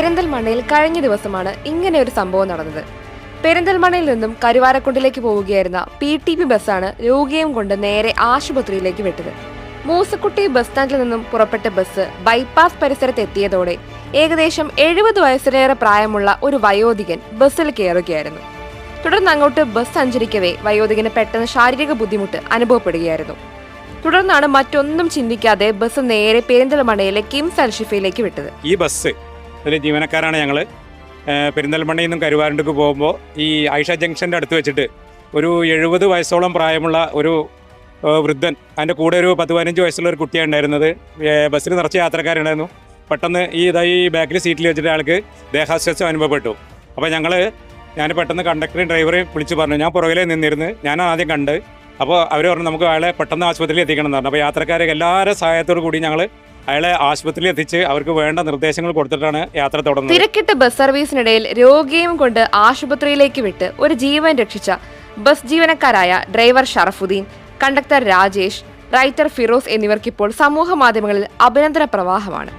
പെരിന്തൽമണ്ണയിൽ കഴിഞ്ഞ ദിവസമാണ് ഇങ്ങനെ ഒരു സംഭവം നടന്നത്. പെരിന്തൽമണ്ണയിൽ നിന്നും കരുവാരക്കുണ്ടിലേക്ക് പോവുകയായിരുന്ന പി ടി പി ബസ്സാണ് രോഗിയും കൊണ്ട് നേരെ ആശുപത്രിയിലേക്ക് വിട്ടത്. മൂസക്കുട്ടി ബസ് സ്റ്റാൻഡിൽ നിന്നും പുറപ്പെട്ട ബസ് ബൈപ്പാസ് പരിസരത്ത് എത്തിയതോടെ ഏകദേശം എഴുപത് വയസ്സിലേറെ പ്രായമുള്ള ഒരു വയോധികൻ ബസ്സിൽ കയറുകയായിരുന്നു. തുടർന്ന് അങ്ങോട്ട് ബസ് സഞ്ചരിക്കവേ വയോധികന് പെട്ടെന്ന് ശാരീരിക ബുദ്ധിമുട്ട് അനുഭവപ്പെടുകയായിരുന്നു. തുടർന്നാണ് മറ്റൊന്നും ചിന്തിക്കാതെ ബസ് നേരെ പെരിന്തൽമണ്ണയിലെ കിംസ് അൽഷിഫയിലേക്ക് വിട്ടത്. ഈ ബസ് ഒരു ജീവനക്കാരാണ് ഞങ്ങൾ പെരിന്തൽമണ്ണയിൽ നിന്നും കരുവാരണ്ടക്ക് പോകുമ്പോൾ ഈ ഐഷ ജംഗ്ഷന്റെ അടുത്ത് വെച്ചിട്ട് ഒരു എഴുപത് വയസ്സോളം പ്രായമുള്ള ഒരു വൃദ്ധൻ അതിന്റെ കൂടെ ഒരു പത്ത് പതിനഞ്ച് വയസ്സുള്ള ഒരു കുട്ടിയാണ് ഉണ്ടായിരുന്നത്. ബസ്സിൽ നിറച്ച് യാത്രക്കാരുണ്ടായിരുന്നു. പെട്ടെന്ന് ഈ ഇതായി ബാക്കിൽ സീറ്റിൽ വെച്ചിട്ട് ആൾക്ക് ദേഹാശ്വാസം അനുഭവപ്പെട്ടു. അപ്പോൾ ഞങ്ങൾ ഞാൻ പെട്ടെന്ന് കണ്ടക്ടറെയും ഡ്രൈവറെയും വിളിച്ച് പറഞ്ഞു ഞാൻ പുറകിലേ നിന്നിരുന്ന് ഞാൻ ആദ്യം കണ്ട്. അപ്പോൾ അവർ പറഞ്ഞു നമുക്ക് അയാളെ പെട്ടെന്ന് ആശുപത്രിയിൽ എത്തിക്കണം എന്ന് പറഞ്ഞു. അപ്പോൾ യാത്രക്കാരെ എല്ലാവരുടെ സഹായത്തോടു കൂടി ഞങ്ങൾ അയാളെ ആശുപത്രിയിൽ എത്തിച്ച് അവർക്ക് വേണ്ട നിർദ്ദേശങ്ങൾ കൊടുത്തിട്ടാണ് യാത്ര തുടർന്നത്. തിരക്കിട്ട ബസ് സർവീസിനിടയിൽ രോഗിയും കൊണ്ട് ആശുപത്രിയിലേക്ക് വിട്ട് ഒരു ജീവൻ രക്ഷിച്ച bus ജീവനക്കാരായ driver Sharafuddin conductor Rajesh writer Firoz എന്നിവർക്കിപ്പോൾ സമൂഹ മാധ്യമങ്ങളിൽ അഭിനന്ദന പ്രവാഹമാണ്.